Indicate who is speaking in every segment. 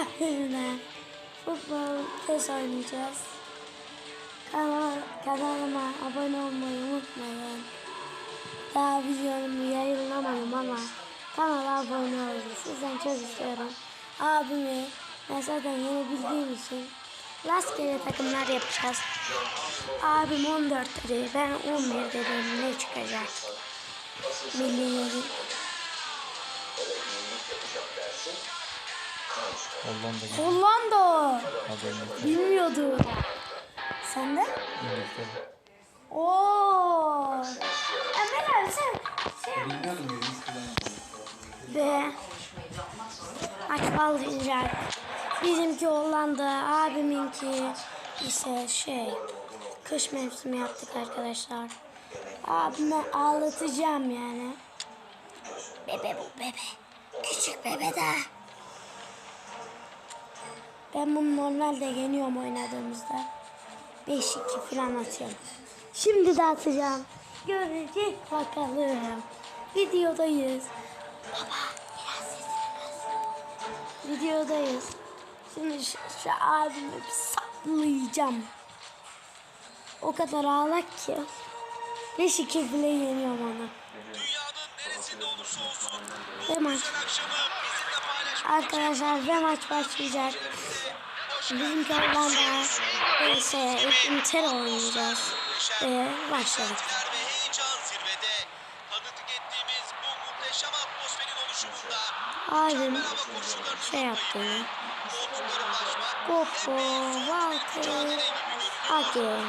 Speaker 1: Abimle futbol test oynayacağız. Kanal, kanalıma abone olmayı unutmayın. Daha videomu yayınlamadım ama kanala abone olun. Sizden çok istiyorum. Abimi ben zaten yeni bildiğim için rastgele takımlar yapacağız. Abim 14 dedi. Ben 11 dedim. Ne çıkacak? Milli.
Speaker 2: Hollanda gibi
Speaker 1: Hollanda. Bilmiyordu. Sen de?
Speaker 2: İngiltere.
Speaker 1: Oo. Emel abi sen şey
Speaker 2: Bilmiyordum
Speaker 1: Ve maç bağlayacak. Bizimki Hollanda, abiminki ise şey kış mevsimi yaptık arkadaşlar. Abime ağlatacağım yani. Bebe bu bebe. Küçük bebe de. Ben bunu normalde yeniyorum oynadığımızda. 5-2 falan atıyorum. Şimdi de atacağım. Görecek bakalım. Videodayız. Baba biraz sesini. Videodayız. Şimdi şu, şu abimi bir saplayacağım. O kadar ağlak ki. 5-2 bile yeniyorum onu. Ve maç. Arkadaşlar ve maç başlayacak. Bizimki Hollanda ise İngiltere oynayacağız. Ve başladık.
Speaker 3: koşullarını
Speaker 1: şey yaptı. Popo, Walker, Ake.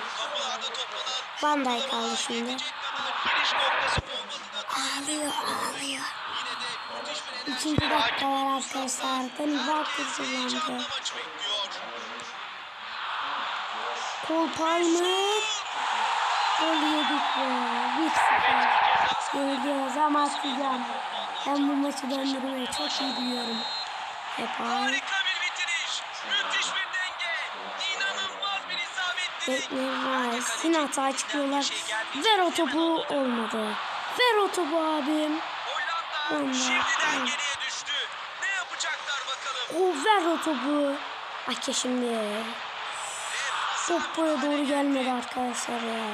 Speaker 1: Van Dijk kaldı şimdi. Ağlıyor, ağlıyor. İkinci dakikalar arkadaşlar. Danny Walker kullandı. Cole Palmer. Gol yedik be. 1-0. Yeniliyoruz ama atacağım. Ben bu maçı döndürmeyi çok iyi biliyorum. Hep.
Speaker 3: Harika bir bitiriş. Müthiş bir denge. İnanılmaz bir isabetlilik.
Speaker 1: Beklemez. Yine hata çıkıyorlar. Ver o topu olmadı. Ver o topu abim.
Speaker 3: Hollanda şimdiden geriye düştü. Ne yapacaklar bakalım?
Speaker 1: O ver o topu. Ake şimdi. Top buraya doğru gelmedi arkadaşlar ya.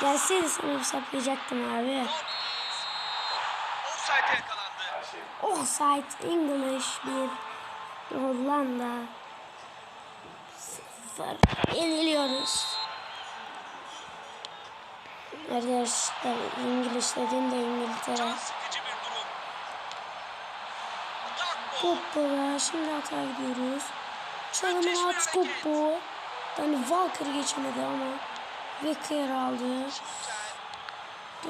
Speaker 1: Gelseydi bir saplayacaktım abi.
Speaker 3: Offside.
Speaker 1: Offside English bir Hollanda. Sıfır. Yeniliyoruz. Arkadaşlar İngiliz İngiltere.
Speaker 3: Bir durum. Gakpo.
Speaker 1: Koppo'la şimdi hata gidiyoruz. Çalımı at Koppo. Yani Walker geçemedi ama Wecker aldı.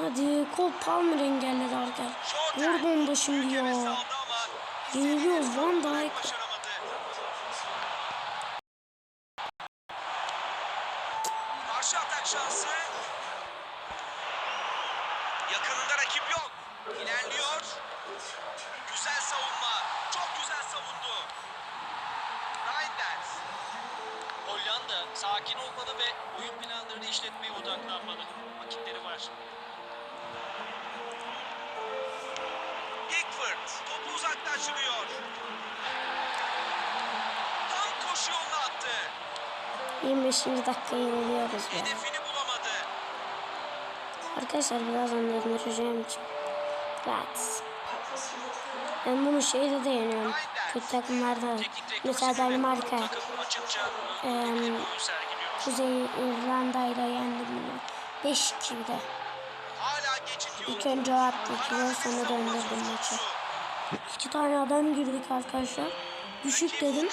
Speaker 1: Hadi Cole Palmer engelledi arkadaşlar. Vurdum da şimdi ya. Van Dijk.
Speaker 3: Karşı atak şansı. Yakınında rakip yok. İlerliyor. Güzel savunma. Çok güzel savundu. Sakin olmalı ve oyun planlarını işletmeye odaklanmalı. Vakitleri var. Pickford topu uzaklaştırıyor. Tam koşu yoluna attı.
Speaker 1: 25. dakika yeniliyoruz ya.
Speaker 3: Hedefini bulamadı.
Speaker 1: Arkadaşlar birazdan döndüreceğim için. Rahat. Ben bunu şeyde de yeniyorum. Kötü takımlarda. Mesela Danimarka.
Speaker 3: Takım açıkça Sergiliyor.
Speaker 1: Kuzey İrlanda ile yendim bunu. 5-2 bir de.
Speaker 3: Hala geçit yolu.
Speaker 1: İlk önce o attı. iki gol sonra döndürdüm maçı. İki tane adam girdik arkadaşlar. Düşük dedim.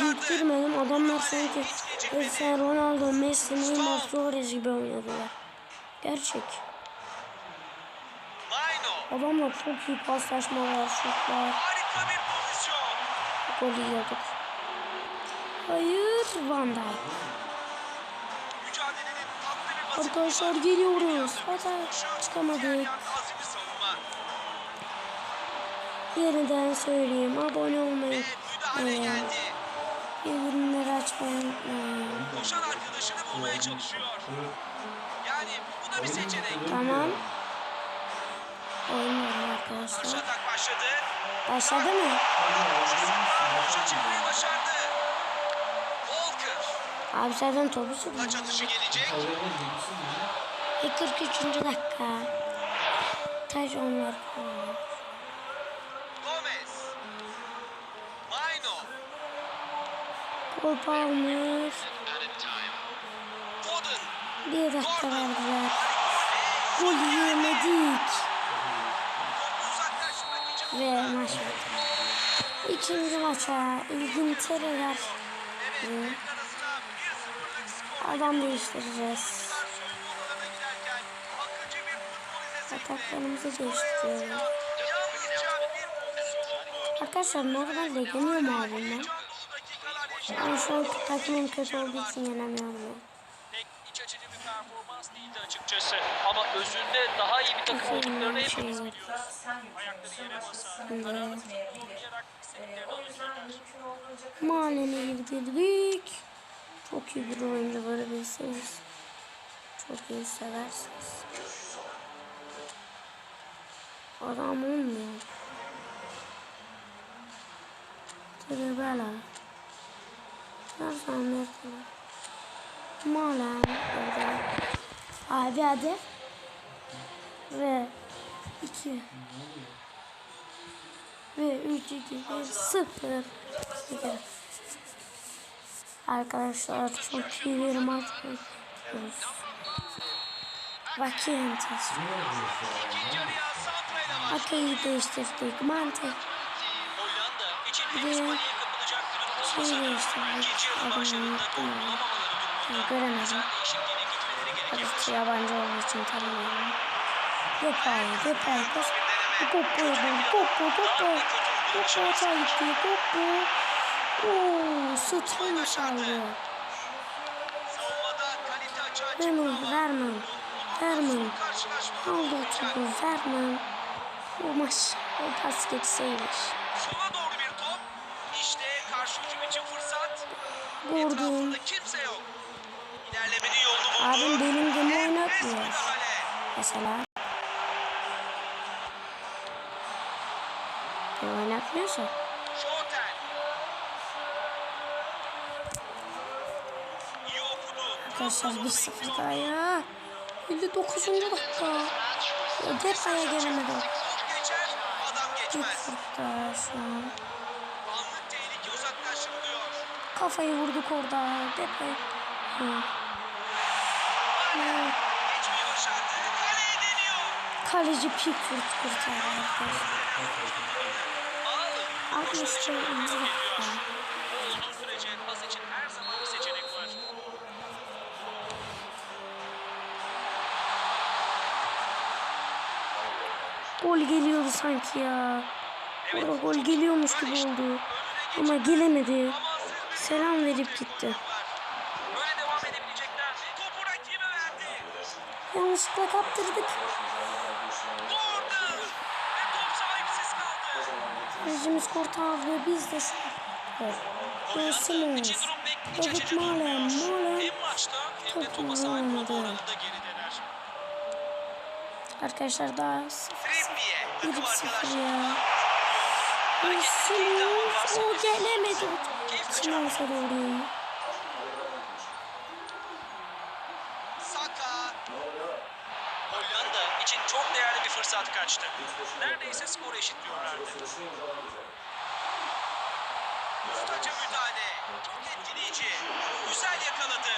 Speaker 1: Büyüktürmedim. Adamlar sanki Cristiano Ronaldo, Messi, Neymar, Suarez gibi oynadılar. Gerçek.
Speaker 3: Maino.
Speaker 1: Adamlar çok iyi paslaşmalar, şutlar,
Speaker 3: Harika bir pozisyon.
Speaker 1: gol yiyorduk. Hayır, Van Dijk. Arkadaşlar geliyoruz. Hata çıkamadık. Yeniden söyleyeyim. Abone olmayı
Speaker 3: geldi.
Speaker 1: Bildirimleri açmayı unutmayın.
Speaker 3: Koşan arkadaşını bulmaya çalışıyor. Yani bu da bir seçenek.
Speaker 1: Tamam.
Speaker 3: Karşı
Speaker 1: arkadaşlar.
Speaker 3: başladı.
Speaker 1: Başladı mı?
Speaker 3: Koşusu
Speaker 1: Abi zaten topu
Speaker 3: Taç
Speaker 1: sürüyor.
Speaker 3: atışı gelecek.
Speaker 1: E 43. dakika. Taş onlar.
Speaker 3: Gomez. Maino.
Speaker 1: Palmer.
Speaker 3: Foden.
Speaker 1: Bir dakika verdiler. Gol yemedik. Ve maç bitti. İkinci maça İngiltere'ler
Speaker 3: Evet, devre arasına 1-0'lık skor.
Speaker 1: adam değiştireceğiz.
Speaker 3: Soyunma odalarına giderken akıcı bir futbol izlesek de
Speaker 1: Ataklarımızı değiştiriyoruz. Arkadaşlar normalde yeniyor mu abim ben?
Speaker 3: Heyecan dolu dakikalar yaşadık.
Speaker 1: Ama şu an takımım kötü olduğu için yenemiyorum. ya.
Speaker 3: Performans değildi açıkçası. Ama özünde daha iyi bir takım olduklarını hepimiz biliyoruz. Ayakları yere basar, istediklerini alırlar.
Speaker 1: Mahallene girdik. Çok iyi bir oyuncu böyle bilseniz. Çok iyi seversiniz. Adam olmuyor. Tribela. Nereden nereden? Malen. Abi hadi. Ve iki. Ve üç, iki, bir, sıfır. Sıfır. Arkadaşlar çok iyi bir maç yapıyoruz. Bakayım
Speaker 3: ile
Speaker 1: Akayı değiştirdik.
Speaker 3: İçin
Speaker 1: Bir de şey değiştirdik. Adını unuttum
Speaker 3: gol
Speaker 1: ya.
Speaker 3: bulamamaları durumunda
Speaker 1: Göremedim. Tabii yabancı olduğu için tanımıyorum. Depay, Depay koş. Popo, Popo, Popo. Popo hata gitti. Popo. Ooo, sıçramış aldı.
Speaker 3: Savunmada kalite açığa çıktı
Speaker 1: Vermin,
Speaker 3: ama
Speaker 1: Vermin, Vermin.
Speaker 3: karşılaşmada
Speaker 1: Aldı topu Vermin. O maç, o pas geçseymiş.
Speaker 3: sola doğru bir top. İşte karşı hücum için fırsat.
Speaker 1: Vurdum.
Speaker 3: Kimse yok. İlerlemenin yolunu buldu.
Speaker 1: Abim benim gibi
Speaker 3: Enfes
Speaker 1: oynatmıyor. Mesela. E, oynatmıyorsa. Arkadaşlar 1-0 daha ya. 59. dakika. Ya
Speaker 3: uzaklaştırılıyor.
Speaker 1: Kafayı vurduk orada.
Speaker 3: Kaleye deniyor.
Speaker 1: Kaleci Pickford kurtardı arkadaşlar.
Speaker 3: Ağlı.
Speaker 1: 60. dakika. gol geliyordu sanki ya. Orada gol geliyormuş gibi oldu. Ama gelemedi. Selam verip gitti.
Speaker 3: Böyle devam
Speaker 1: Yanlışlıkla kaptırdık. Rejimiz kurtardı ve biz de şu
Speaker 3: Görsünüz.
Speaker 1: David Malen, Malen
Speaker 3: topu almadı.
Speaker 1: Arkadaşlar daha
Speaker 3: 0 bu
Speaker 1: da sıfır ya. O gelemedi. Kim olsa
Speaker 3: doğru. Hollanda için çok değerli bir fırsat kaçtı. Neredeyse skoru eşitliyorlardı. Ustaca müdahale. Çok etkileyici. Güzel yakaladı.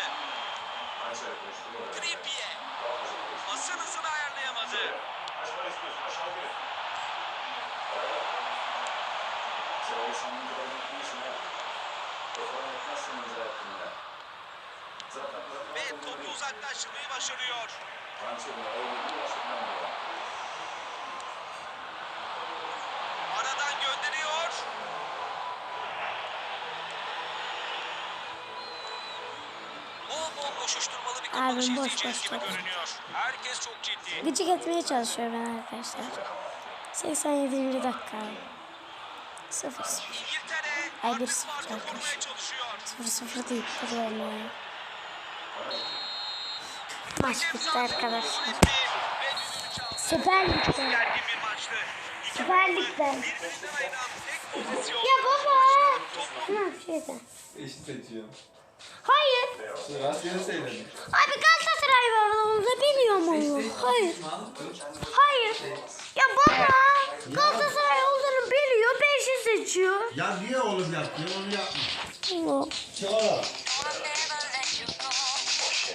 Speaker 3: Trippier. Basın hızını ayarlayamadı. Ve topu uzaklaştırmayı başarıyor.
Speaker 1: Abim boş boş
Speaker 3: gibi
Speaker 1: boş.
Speaker 3: görünüyor. Herkes çok ciddi.
Speaker 1: Gıcık etmeye çalışıyor ben arkadaşlar. 87. dakika. 0 0.
Speaker 3: İngiltere
Speaker 1: Ay, bir
Speaker 3: artık
Speaker 1: sıfır
Speaker 3: farkı
Speaker 1: arkadaş.
Speaker 3: korumaya çalışıyor.
Speaker 1: 0 0 değil. Duruyorum ya. Maç bitti arkadaşlar. Süper Lig'de. Süper Lig'de. Ya baba. Ne yapıyorsun?
Speaker 2: Eşit açıyorum.
Speaker 1: Hayır.
Speaker 2: Rastgele söyledim.
Speaker 1: Abi Galatasaray var onu biliyor mu? Hayır. Hayır. Ya baba Galatasaray olduğunu biliyor. Beşi seçiyor.
Speaker 4: Ya niye oğlum yaptı? Onu yapma. Çağla.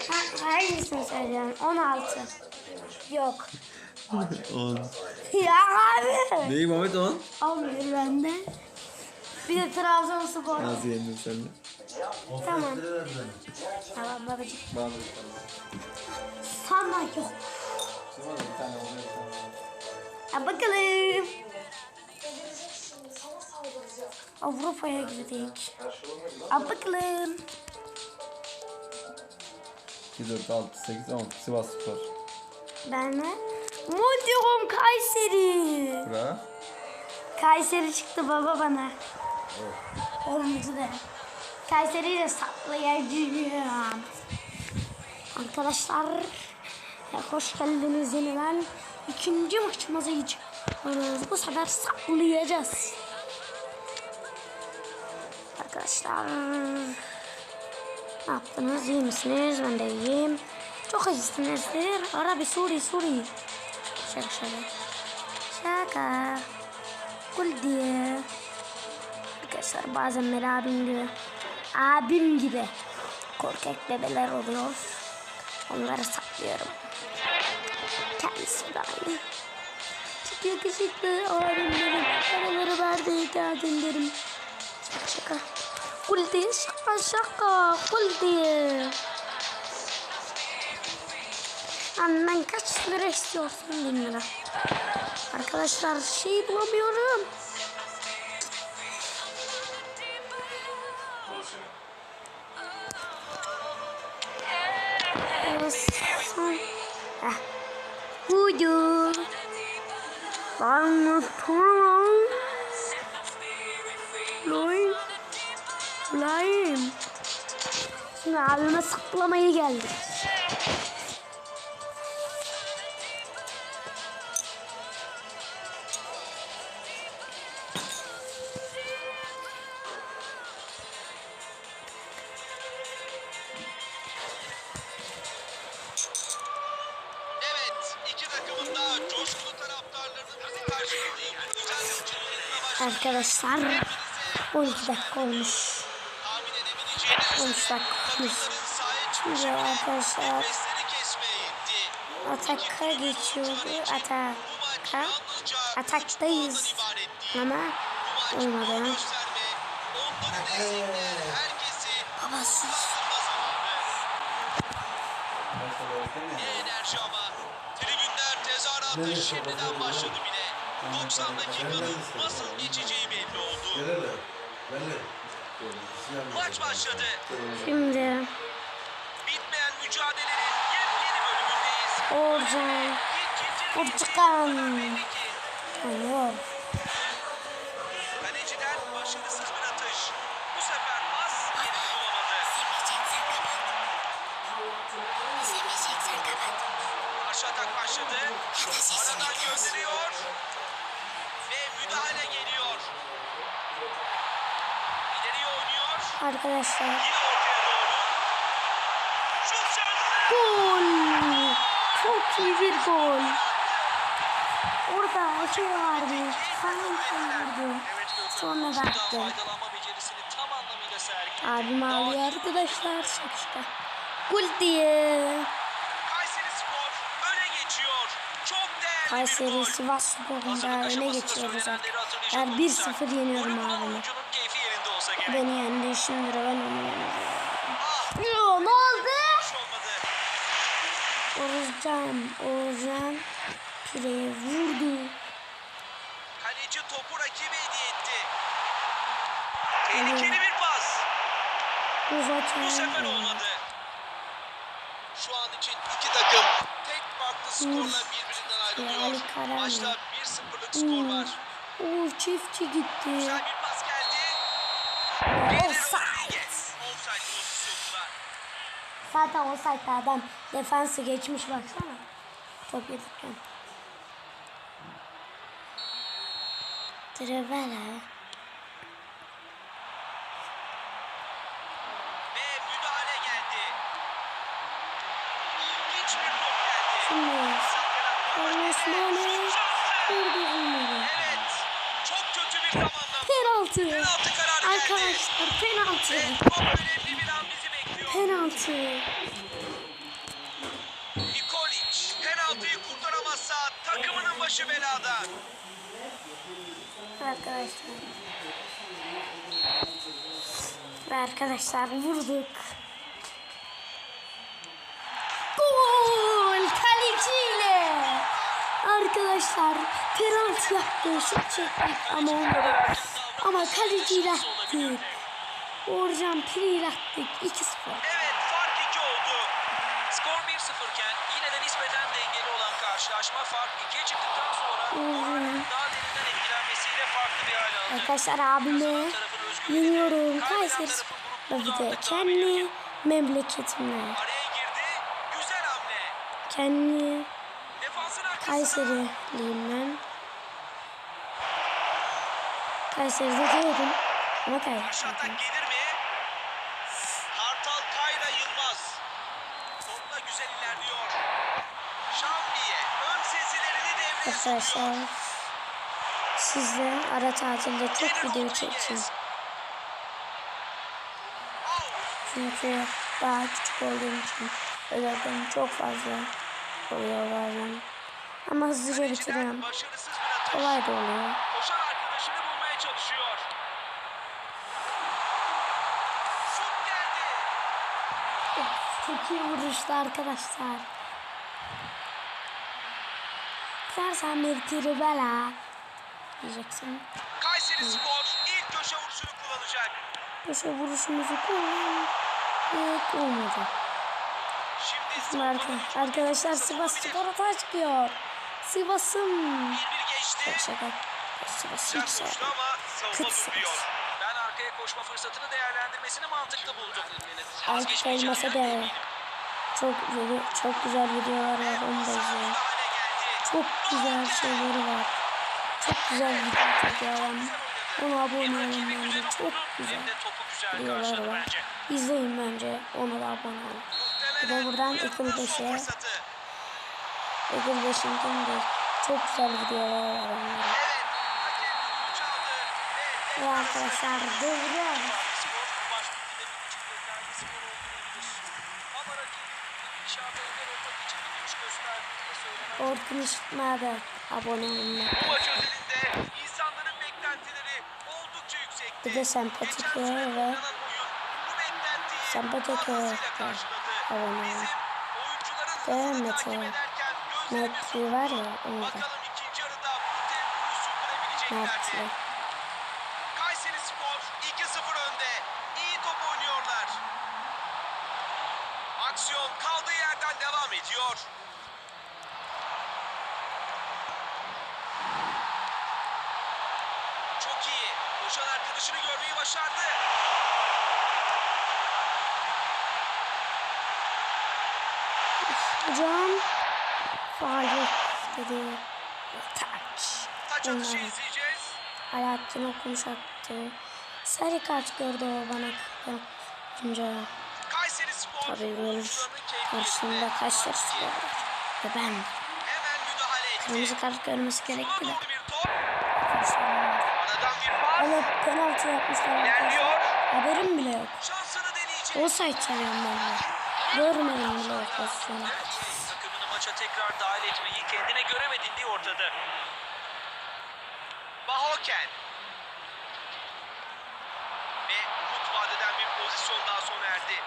Speaker 1: Ha, hangisini söylüyorum? 16. Yok.
Speaker 2: 10.
Speaker 1: Ya abi.
Speaker 2: Neyi Mehmet 10?
Speaker 1: 11 bende. Bir de Trabzonspor.
Speaker 2: Nasıl yendin sen de?
Speaker 1: Tamam. Tamam babacığım.
Speaker 2: Bana
Speaker 1: Sana yok. Ha bakalım. Avrupa'ya girdik. Ha bakalım.
Speaker 2: 2, 4, 6, 8, 10. Sivas Spor.
Speaker 1: Ben ne? Mondial Kayseri.
Speaker 2: Bura.
Speaker 1: Kayseri çıktı baba bana. Olmadı da. Kayseri'yi de saklayacağım. Arkadaşlar hoş geldiniz yeniden. İkinci maçımıza geçiyoruz. Bu sefer saklayacağız. Arkadaşlar ne yaptınız? İyi misiniz? Ben de iyiyim. Çok iyisinizdir. Arabi, Suri, Suri. Şaka şaka. Şaka. Kul diye. Arkadaşlar bazen abim gibi. Abim gibi. Korkak bebeler oluyor. Onları saklıyorum. Kendisi de aynı. Çok yakışıklı abimlerim. Paraları verdi kadınlarım. Şaka şaka. Kul şaka şaka. Kul. Annen kaç lira istiyorsun? Bin lira. Arkadaşlar şey bulamıyorum. Heh. Huyu. Ben tamam. Loy. Layım. Şimdi abime saklamaya geldi. Arkadaşlar 12 dakika olmuş.
Speaker 5: tahmin edebileceğiniz
Speaker 1: 13 dakika olmuş. Şimdi arkadaşlar ataka geçiyordu. Ataka. Ataktayız. Ama olmadı. Babasız.
Speaker 5: Ne enerji ama. Tribünler tezahüratı şimdiden başladı bile. 90 dakikanın nasıl geçeceği belli oldu. Maç başladı.
Speaker 1: Şimdi
Speaker 5: Bitmeyen mücadelenin yepyeni bölümündeyiz.
Speaker 1: Orcan. Orcan. Tanıyor.
Speaker 5: Kaleciden başarısız bir atış. Bu sefer pas yerini bulamadı. Karşı atak başladı. Aradan gönderiyor. Müdahale geliyor. İleriye oynuyor.
Speaker 1: Arkadaşlar.
Speaker 5: Yine ortaya doğru. Şut şansı.
Speaker 1: Gol. Çok iyi bir gol. Orada şey vardı. Şey vardı. Sonra
Speaker 5: anlamıyla sergiledi.
Speaker 1: Abim ağlıyor arkadaşlar. Şakşaka. Gol diye.
Speaker 5: Kayseri Spor öne geçiyor. Çok değerli bir
Speaker 1: Kayseri. Sivas Spor'unda öne geçiyoruz artık.
Speaker 5: olursak,
Speaker 1: 1-0 yeniyorum abimi. Beni yendi şimdi ben onu.
Speaker 5: Ah,
Speaker 1: Yo, ne oldu? Oğuzcan, Oğuzcan Pire'ye vurdu.
Speaker 5: Kaleci topu rakibe hediye etti. Tehlikeli bir pas. Bu sefer olmadı. Şu an için iki takım tek farklı skorla birbirinden ya
Speaker 1: Ali Karan.
Speaker 5: Maçta 1-0'lık
Speaker 1: hmm. çiftçi gitti. Offside. Zaten offside adam defansı geçmiş baksana. Çok yedirken. Trevela.
Speaker 5: Ve müdahale geldi. İlginç bir top geldi.
Speaker 1: Şimdi Osman'ı vurdu.
Speaker 5: Evet. Çok kötü bir zamanlama.
Speaker 1: Penaltı.
Speaker 5: Penaltı kararı.
Speaker 1: Arkadaşlar penaltı.
Speaker 5: Ve çok önemli bir an bizi bekliyor.
Speaker 1: Penaltı.
Speaker 5: Nikolic penaltıyı kurtaramazsa takımının başı belada.
Speaker 1: Arkadaşlar. Ve arkadaşlar vurduk. Arkadaşlar penaltı yaptı. Şut çektik ama olmadı. Ama kaleciyle attık. Uğurcan Piri'yle attık. 2-0.
Speaker 5: Evet fark 2 oldu. Skor 1-0 iken yine de nispeten dengeli olan karşılaşma fark 2'ye çıktıktan sonra Uğur'un daha derinden etkilenmesiyle farklı bir hale aldı.
Speaker 1: Arkadaşlar abime yeniyorum. Kayseri bir de kendi memleketimle. Kendi. Kayseriliyim ben. Kayseri'de değilim. Ama
Speaker 5: mi? Kartal Kayra Yılmaz. Topla güzel ilerliyor. Şambiye ön sezilerini devreye
Speaker 1: Arkadaşlar sizle ara tatilde çok video çekeceğim. Çünkü daha küçük olduğum için özellikle çok fazla oluyor bazen. Ama hızlıca bitiriyorum. Kolay da oluyor.
Speaker 5: Koşan arkadaşını bulmaya çalışıyor.
Speaker 1: Çok iyi vuruştu arkadaşlar. Dersen bir tribela diyeceksin.
Speaker 5: Kayseri Spor ilk köşe vuruşunu kullanacak.
Speaker 1: Köşe vuruşumuzu kullan. Evet olmadı.
Speaker 5: Şimdi
Speaker 1: Şimdi arka- arkadaşlar Sivas Spor atağa çıkıyor.
Speaker 5: Sivas'ım.
Speaker 1: Şaka. Sivas hiç
Speaker 5: sağ.
Speaker 1: Kıt Sivas.
Speaker 5: Ben arkaya koşma fırsatını değerlendirmesini mantıklı buldum. Alt
Speaker 1: olmasa da çok böyle çok güzel videolar var onu da izleyin. Çok güzel şeyleri var. Çok güzel video çekiyorum. Ona abone olun bence. Çok güzel videolar var. İzleyin bence. Ona da abone olun. Bir de buradan 2005'e Bugün Washington'da çok güzel videolar var
Speaker 5: onlara. Ve
Speaker 1: arkadaşlar
Speaker 5: doğru.
Speaker 1: Orkun İşitmer'de abone olmak.
Speaker 5: Bu maç özelinde insanların beklentileri oldukça yüksekti.
Speaker 1: Bir de
Speaker 5: sempatikler
Speaker 1: ve
Speaker 5: sempatikler
Speaker 1: abone
Speaker 5: olmak.
Speaker 1: Ve
Speaker 5: Meteor.
Speaker 1: Metri var ya onu da.
Speaker 5: Bakalım ikinci yarıda bu tempoyu sürdürebilecekler
Speaker 1: Mert'le.
Speaker 5: mi? Kayseri Spor 2-0 önde. İyi top oynuyorlar. Aksiyon kaldığı yerden devam ediyor. Çok iyi. Koşan arkadaşını görmeyi başardı.
Speaker 1: Hocam faal dedi. Taç.
Speaker 5: İzleyeceğiz.
Speaker 1: Alaaddin okumuş attı. Sarı kart gördü o bana.
Speaker 5: Kayseri Spor
Speaker 1: Tabii görür. Karşısında kaç yaş var. Ve ben kırmızı kart görmesi gerekti de. Evet penaltı yapmışlar arkadaşlar. Haberim bile yok. Offside çalıyorum ben de. Görmedim bile o pozisyonu.
Speaker 5: Tekrar dahil etmeyi kendine göremediği ortada. Bahoken. Ve umut vadeden bir pozisyon daha sona erdi.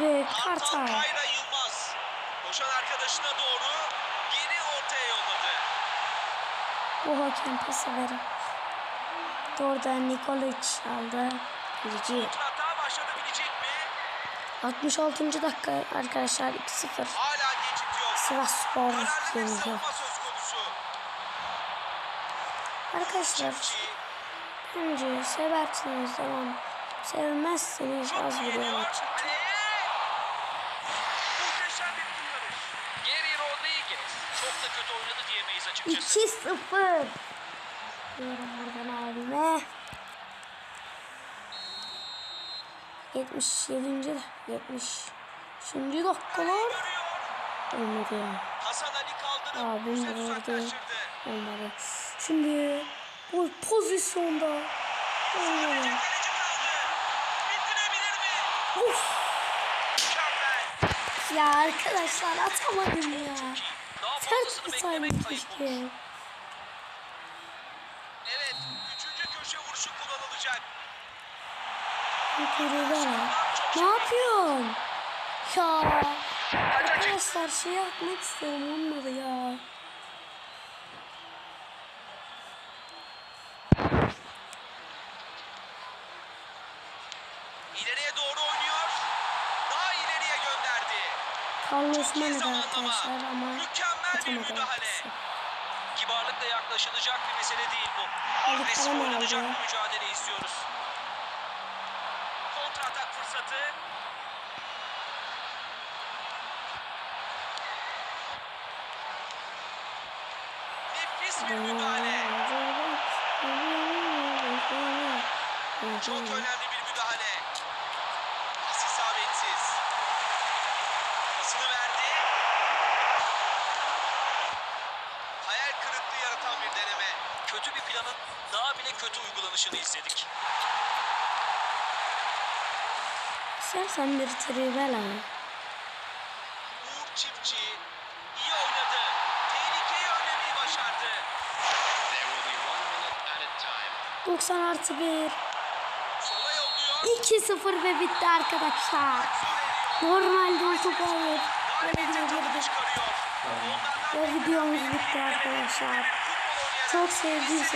Speaker 1: Ve
Speaker 5: Kartal. Kayra Yılmaz. Koşan arkadaşına doğru geri ortaya yolladı.
Speaker 1: Bu hakem pası verir. Doğrudan Nikolic aldı. Bilici.
Speaker 5: Hata başlatabilecek mi?
Speaker 1: 66. dakika arkadaşlar 2-0.
Speaker 5: Hala geçit yok.
Speaker 1: Sivas Spor
Speaker 5: konusu.
Speaker 1: Arkadaşlar bence seversiniz devam. Sevmezseniz az açın.
Speaker 5: Bir kurtarış. Geri Rodriguez. Çok da kötü oynadı diyemeyiz açıkçası.
Speaker 1: 2-0. Diyorum buradan abime. 77. 70. Şimdi dakikalar. Olmadı ya.
Speaker 5: Hasan Ali kaldırıp
Speaker 1: Abi,
Speaker 5: bu sefer
Speaker 1: vurdu.
Speaker 5: uzaklaştırdı.
Speaker 1: Olmadı. Şimdi bu pozisyonda olmadı.
Speaker 5: Mükemmel.
Speaker 1: Ya arkadaşlar atamadım ya.
Speaker 5: Fazlasını
Speaker 1: bir
Speaker 5: olur.
Speaker 1: keşke.
Speaker 5: Evet, üçüncü köşe vuruşu kullanılacak.
Speaker 1: Yukarıda. Ne yapıyorsun? Ya. Arkadaşlar şey yapmak istiyorum olmadı ya.
Speaker 5: İleriye doğru oynuyor. Daha ileriye gönderdi.
Speaker 1: Mane'de
Speaker 5: zamanlama.
Speaker 1: arkadaşlar ama
Speaker 5: Mükemmel bir müdahale. Kibarlıkla yaklaşılacak bir mesele değil bu. Agresif oynanacak bir mücadele istiyoruz. Fırsatı. Nefis bir müdahale. Çok önemli bir müdahale. Pas isabetsiz. Pasını verdi. Hayal kırıklığı yaratan bir deneme. Kötü bir planın daha bile kötü uygulanışını izledik.
Speaker 1: İstersen bir tribel al.
Speaker 5: Uğur Çiftçi iyi oynadı. Tehlikeyi önlemeyi başardı.
Speaker 1: 90 artı 1.
Speaker 5: Sola yolluyor.
Speaker 1: 2-0 ve bitti arkadaşlar. Normalde o topu alır. Böyle gidebilirdi. Ve videomuz bitti arkadaşlar. Çok sevdiyseniz